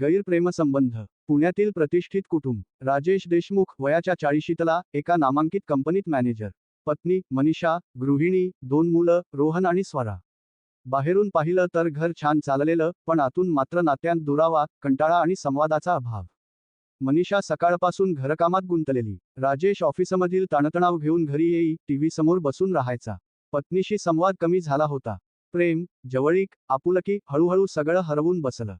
गैरप्रेमसंबंध. पुण्यातील प्रतिष्ठित कुटुंब. राजेश देशमुख वयाच्या चाळीशीतला एका नामांकित कंपनीत मॅनेजर. पत्नी मनीषा गृहिणी दोन मुलं रोहन आणि स्वरा. बाहेरून पाहिलं तर घर छान चाललेलं पण आतून मात्र नात्यांत दुरावा कंटाळा आणि संवादाचा अभाव. मनीषा सकाळपासून घरकामात गुंतलेली. राजेश ऑफिसमधील ताणतणाव घेऊन घरी येई टीव्ही समोर बसून राहायचा. पत्नीशी संवाद कमी झाला होता. प्रेम जवळीक आपुलकी हळूहळू सगळं हरवून बसलं.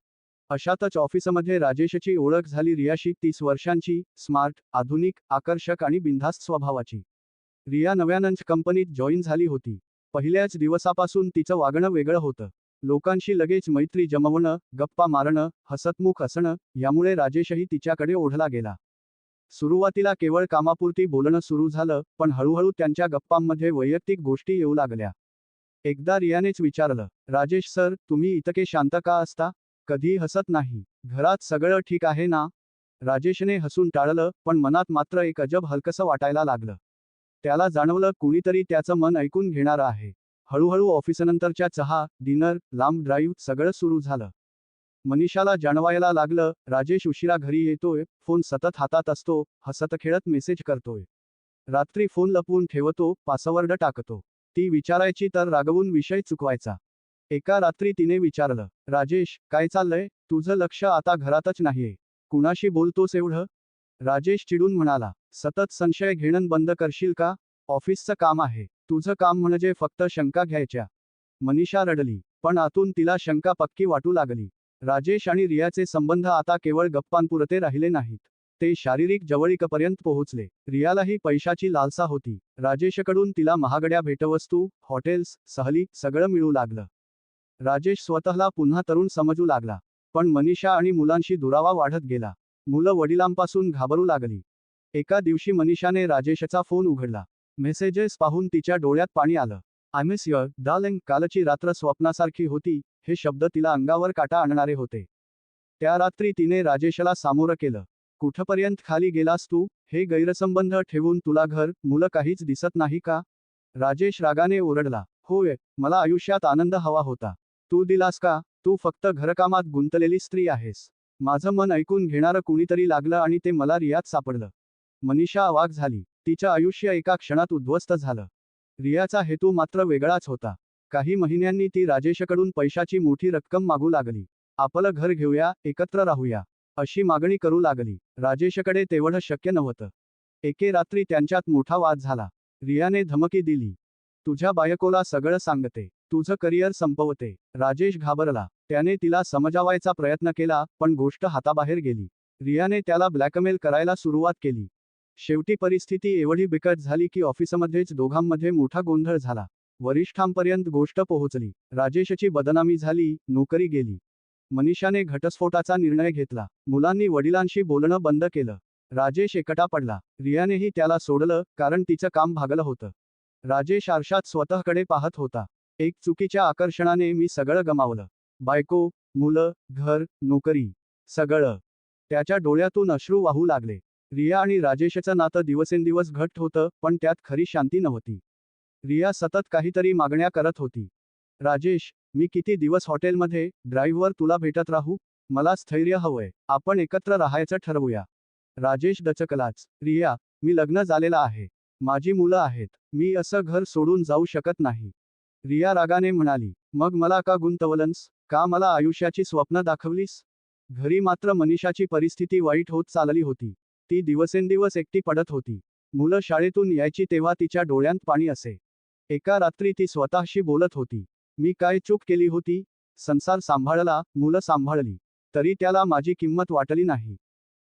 अशातच ऑफिसमध्ये राजेशची ओळख झाली रियाशी तीस वर्षांची स्मार्ट आधुनिक आकर्षक आणि बिनधास्त स्वभावाची. रिया नव्यानंच कंपनीत जॉईन झाली होती. पहिल्याच दिवसापासून तिचं वागणं वेगळं होतं. लोकांशी लगेच मैत्री जमवणं गप्पा मारणं हसतमुख असणं यामुळे राजेशही तिच्याकडे ओढला गेला. सुरुवातीला केवळ कामापुरती बोलणं सुरू झालं पण हळूहळू त्यांच्या गप्पांमध्ये वैयक्तिक गोष्टी येऊ लागल्या. एकदा रियानेच विचारलं राजेश सर तुम्ही इतके शांत का असता? कधी हसत नाही. घरात सगळं ठीक आहे ना? राजेशने हसून टाळलं पण मनात मात्र एक अजब हलकसं वाटायला लागलं. त्याला जाणवलं कुणीतरी त्याचं मन ऐकून घेणारं आहे. हळूहळू ऑफिसनंतरच्या चहा डिनर लांब ड्राईव्ह सगळं सुरू झालं. मनीषाला जाणवायला लागलं राजेश उशिरा घरी येतोय फोन सतत हातात असतो हसत खेळत मेसेज करतोय. रात्री फोन लपवून ठेवतो पासवर्ड टाकतो. ती विचारायची तर रागवून विषय चुकवायचा. एका रात्री तिने विचारलं राजेश काय चाललंय? तुझं लक्ष आता घरातच नाहीये. कुणाशी बोलतोस एवढं? राजेश चिडून म्हणाला सतत संशय घेणं बंद करशील का? ऑफिसचं काम आहे. तुझं काम म्हणजे फक्त शंका घ्यायच्या. मनीषा रडली पण आतून तिला शंका पक्की वाटू लागली. राजेश आणि रियाचे संबंध आता केवळ गप्पांपुरते राहिले नाहीत. ते शारीरिक जवळीकपर्यंत पोहोचले. रियालाही पैशाची लालसा होती. राजेशकडून तिला महागड्या भेटवस्तू हॉटेल्स सहली सगळं मिळू लागलं. राजेश स्वतःला पुन्हा तरुण समजू लागला. पण मनीषा आणि मुलांशी दुरावा वाढत गेला. मुलं वडिलांपासून घाबरू लागली. एका दिवशी मनीषाने राजेशचा फोन उघडला. मेसेजेस पाहून तिच्या डोळ्यात पाणी आलं. आय मिस युअर डार्लिंग कालची रात्र स्वप्नासारखी होती हे शब्द तिला अंगावर काटा आणणारे होते. त्या रात्री तिने राजेशला सामोरं केलं. कुठपर्यंत खाली गेलास तू हे गैरसंबंध ठेवून तुला घर मुलं काहीच दिसत नाही का राजेश रागाने ओरडला. होय मला आयुष्यात आनंद हवा होता. तू दिलास का? तू फक्त घरकामात गुंतलेली स्त्री आहेस. माझं मन ऐकून घेणारं कुणीतरी लागलं आणि ते मला रियात सापडलं. मनीषा अवाक झाली. तिचं आयुष्य एका क्षणात उद्ध्वस्त झालं. रियाचा हेतू मात्र वेगळाच होता. काही महिन्यांनी ती राजेशकडून पैशाची मोठी रक्कम मागू लागली. आपलं घर घेऊया एकत्र राहूया अशी मागणी करू लागली. राजेशकडे तेवढं शक्य नव्हतं. एके रात्री त्यांच्यात मोठा वाद झाला. रियाने धमकी दिली. तुझ्या बायकोला सगळं सांगते. तुझं करिअर संपवते. राजेश घाबरला. त्याने तिला समजावायचा प्रयत्न केला पण गोष्ट हाताबाहेर गेली. रियाने त्याला ब्लॅकमेल करायला सुरुवात केली. शेवटी परिस्थिती एवढी बिकट झाली की ऑफिसमध्येच दोघांमध्ये मोठा गोंधळ झाला. वरिष्ठांपर्यंत गोष्ट पोहोचली. राजेशची बदनामी झाली नोकरी गेली. मनीषाने घटस्फोटाचा निर्णय घेतला. मुलांनी वडिलांशी बोलणं बंद केलं. राजेश एकटा पडला. रियानेही त्याला सोडलं कारण तिचं काम भागलं होतं. राजेश आरशात स्वतःकडे पाहत होता. एक चुकीच्या आकर्षणाने मी सगळं गमावलं. बायको मुलं घर नोकरी सगळं. त्याच्या डोळ्यातून अश्रू वाहू लागले. रिया आणि राजेशचं नातं दिवसेंदिवस घट्ट होतं पण त्यात खरी शांती नव्हती. रिया सतत काहीतरी मागण्या करत होती. राजेश मी किती दिवस हॉटेलमध्ये ड्राईव्हवर तुला भेटत राहू? मला स्थैर्य हवंय. आपण एकत्र राहायचं ठरवूया. राजेश दचकलाच. रिया मी लग्न झालेला आहे. माझी मुलं आहेत. मी असं घर सोडून जाऊ शकत नाही. रिया रागाने म्हणाली मग मला का गुंतवलंस? का मला आयुष्याची स्वप्न दाखवलीस? घरी मात्र मनीषाची परिस्थिती वाईट होत चालली होती. ती दिवसेंदिवस एकटी पडत होती. मुलं शाळेतून यायची तेव्हा तिच्या डोळ्यांत पाणी असे. एका रात्री ती स्वतःशी बोलत होती. मी काय चूक केली होती? संसार सांभाळला मुलं सांभाळली. तरी त्याला माझी किंमत वाटली नाही.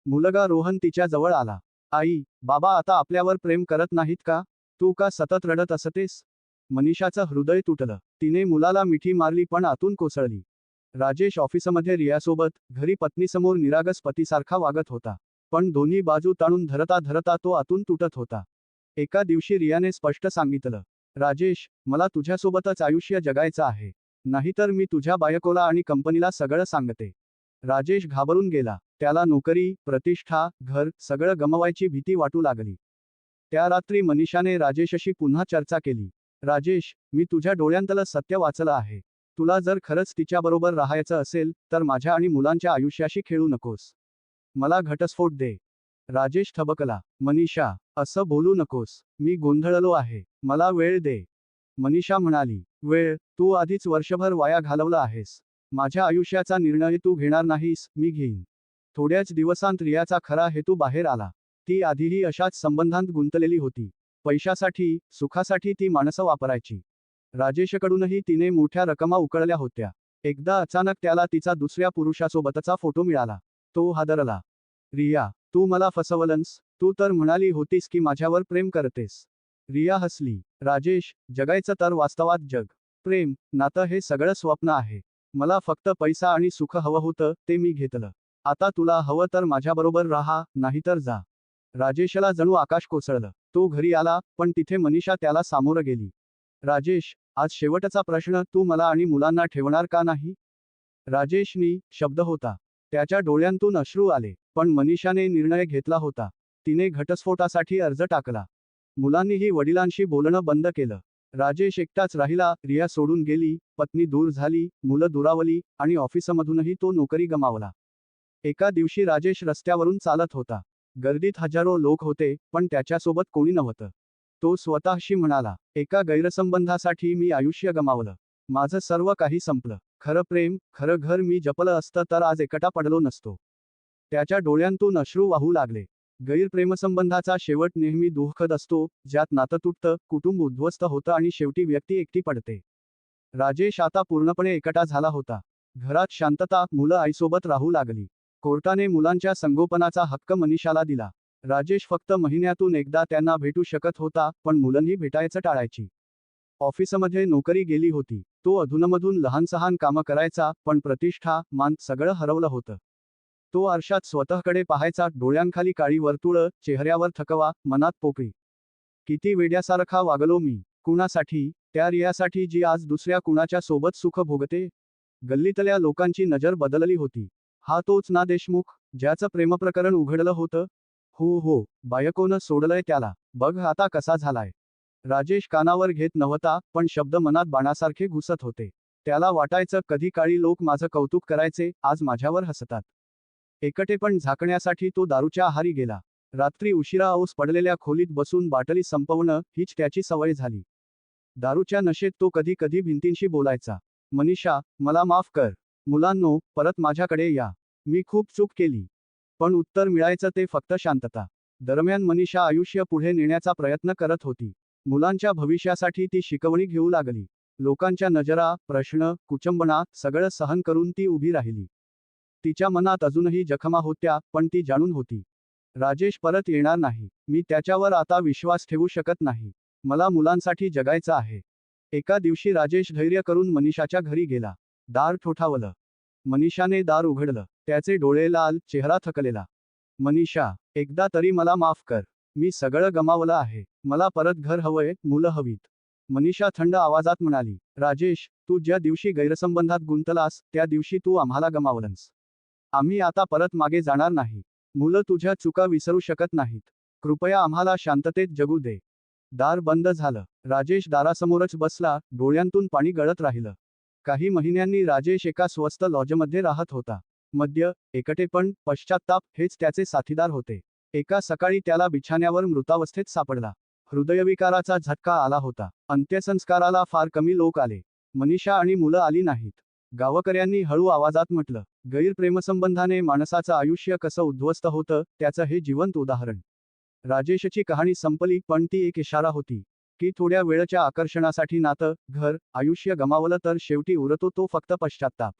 मुलगा रोहन तिच्या जवळ आला. आई बाबा आता आपल्यावर प्रेम करत नाहीत का? तू का सतत रडत असतेस? मनीषाचं हृदय तुटलं. तिने मुलाला मिठी मारली पण आतून कोसळली. राजेश ऑफिसमध्ये रियासोबत घरी पत्नीसमोर निरागस पतीसारखा वागत होता. पण दोन्ही बाजू ताणून धरता धरता तो आतून तुटत होता. एका दिवशी रियाने स्पष्ट सांगितलं राजेश मला तुझ्यासोबतच आयुष्य जगायचं आहे. नाहीतर मी तुझ्या बायकोला आणि कंपनीला सगळं सांगते. राजेश घाबरून गेला. त्याला नोकरी प्रतिष्ठा घर सगळं गमवायची भीती वाटू लागली. त्या रात्री मनीषाने राजेशशी पुन्हा चर्चा केली. राजेश मी तुझ्या डोळ्यांतलं सत्य वाचलं आहे. तुला जर खरंच तिच्याबरोबर राहायचं असेल तर माझ्या आणि मुलांच्या आयुष्याशी खेळू नकोस. मला घटस्फोट दे. राजेश थबकला. मनीषा असं बोलू नकोस. मी गोंधळलो आहे. मला वेळ दे. मनीषा म्हणाली वेळ तू आधीच वर्षभर वाया घालवला आहेस. माझ्या आयुष्याचा निर्णय तू घेणार नाहीस मी घेईन. थोड्याच दिवसांत रियाचा खरा हेतू बाहेर आला. ती आधीही अशाच संबंधांत गुंतलेली होती. पैशासाठी सुखासाठी ती माणसं वापरायची. राजेशकडूनही तिने मोठ्या रकमा उकळल्या होत्या. एकदा अचानक त्याला तिचा दुसऱ्या पुरुषासोबतचा फोटो मिळाला. तो हादरला. रिया तू मला फसवलंस. तू तर म्हणाली होतीस की माझ्यावर प्रेम करतेस. रिया हसली. राजेश जगायचं तर वास्तवात जग. प्रेम नातं हे सगळं स्वप्न आहे. मला फक्त पैसा आणि सुख हवं होतं ते मी घेतलं. आता तुला हवं तर माझ्याबरोबर राहा नाहीतर जा. राजेशला जणू आकाश कोसळलं. तो घरी आला पण तिथे मनीषा त्याला सामोरं गेली. राजेश आज शेवटचा प्रश्न तू मला आणि मुलांना ठेवणार का नाही? राजेशनी शब्द होता. त्याच्या डोळ्यांतून अश्रू आले पण मनीषाने निर्णय घेतला होता. तिने घटस्फोटासाठी अर्ज टाकला. मुलांनीही वडिलांशी बोलणं बंद केलं. राजेश एकटाच राहिला रिया सोडून गेली पत्नी दूर झाली मुलं दुरावली आणि ऑफिसमधूनही तो नोकरी गमावला. एका दिवशी राजेश रस्त्यावरून चालत होता. गर्दीत हजारो लोक होते पण त्याच्यासोबत कोणी नव्हतं. तो स्वतःशी म्हणाला एका गैरसंबंधासाठी मी आयुष्य गमावलं. माझं सर्व काही संपलं. खरं प्रेम खरं घर मी जपलं असतं तर आज एकटा पडलो नसतो. त्याच्या डोळ्यांतून अश्रू वाहू लागले. गैरप्रेमसंबंधाचा शेवट नेहमी दुःखद असतो ज्यात नातं तुटतं कुटुंब उद्ध्वस्त होतं आणि शेवटी व्यक्ती एकटी पडते. राजेश आता पूर्णपणे एकटा झाला होता. घरात शांतता मुलं आईसोबत राहू लागली. कोर्टाने मुलांच्या संगोपनाचा हक्क मनीषाला दिला. राजेश फक्त महिन्यातून एकदा त्यांना भेटू शकत होता पण मुलंही भेटायचं टाळायची. ऑफिसमध्ये नोकरी गेली होती. तो अधूनमधून लहानसहान कामं करायचा पण प्रतिष्ठा मान सगळं हरवलं होतं. तो आरशात स्वतःकडे पाहायचा डोळ्यांखाली काळी वर्तुळं चेहऱ्यावर थकवा मनात पोकळी. किती वेड्यासारखा वागलो मी. कुणासाठी? त्या रियासाठी जी आज दुसऱ्या कुणाच्या सोबत सुख भोगते? गल्लीतल्या लोकांची नजर बदलली होती. हा तोच ना देशमुख ज्याचं प्रेमप्रकरण उघडलं होतं? हो हो बायकोनं सोडलंय त्याला. बघ आता कसा झालाय. राजेश कानावर घेत नव्हता पण शब्द मनात बाणासारखे घुसत होते. त्याला वाटायचं कधी काळी लोक माझं कौतुक करायचे आज माझ्यावर हसतात. एकटेपण झाकण्यासाठी तो दारूच्या आहारी गेला. रात्री उशिरा औस पडलेल्या खोलीत बसून बाटली संपवणं हीच त्याची सवय झाली. दारूच्या नशेत तो कधी कधी भिंतींशी बोलायचा. मनीषा मला माफ कर. मुलांनो परत माझ्याकडे या. मी खूप चूक केली. पण उत्तर मिळायचं ते फक्त शांतता. दरम्यान मनीषा आयुष्य पुढे नेण्याचा प्रयत्न करत होती. मुलांच्या भविष्यासाठी ती शिकवणी घेऊ लागली. लोकांच्या नजरा प्रश्न कुचंबणा सगळं सहन करून ती उभी राहिली. तिच्या मनात अजूनही जखमा होत्या पण ती जाणून होती. राजेश परत येणार नाही. मी त्याच्यावर आता विश्वास ठेवू शकत नाही. मला मुलांसाठी जगायचं आहे. एका दिवशी राजेश धैर्य करून मनीषाच्या घरी गेला. दार ठोठावलं. मनीषाने दार उघडलं. त्याचे डोळे लाल चेहरा थकलेला. मनीषा एकदा तरी मला माफ कर. मी सगळं गमावलं आहे. मला परत घर हवंय मुलं हवीत. मनीषा थंड आवाजात म्हणाली राजेश तू ज्या दिवशी गैरसंबंधात गुंतलास त्या दिवशी तू आम्हाला गमावलंस. आम्ही आता परत मागे जाणार नाही. मुलं तुझ्या चुका विसरू शकत नाहीत. कृपया आम्हाला शांततेत जगू दे. दार बंद झालं. राजेश दारासमोरच बसला डोळ्यांतून पाणी गळत राहिलं. काही महिन्यांनी राजेश एका स्वस्त लॉजमध्ये राहत होता. मद्य एकटेपण पश्चात्ताप हेच त्याचे साथीदार होते. एका सकाळी त्याला बिछाण्यावर मृतावस्थेत सापडला. हृदयविकाराचा झटका आला होता. अंत्यसंस्काराला फार कमी लोक आले. मनीषा आणि मुलं आली नाहीत. गावकऱ्यांनी हळू आवाजात म्हटलं गैरप्रेमसंबंधाने माणसाचं आयुष्य कसं उद्ध्वस्त होतं त्याचं हे जिवंत उदाहरण. राजेशची कहाणी संपली पण ती एक इशारा होती. की थोड्या वेळच्या आकर्षणासाठी नातं घर आयुष्य गमावलं तर शेवटी उरतो तो फक्त पश्चात्ताप.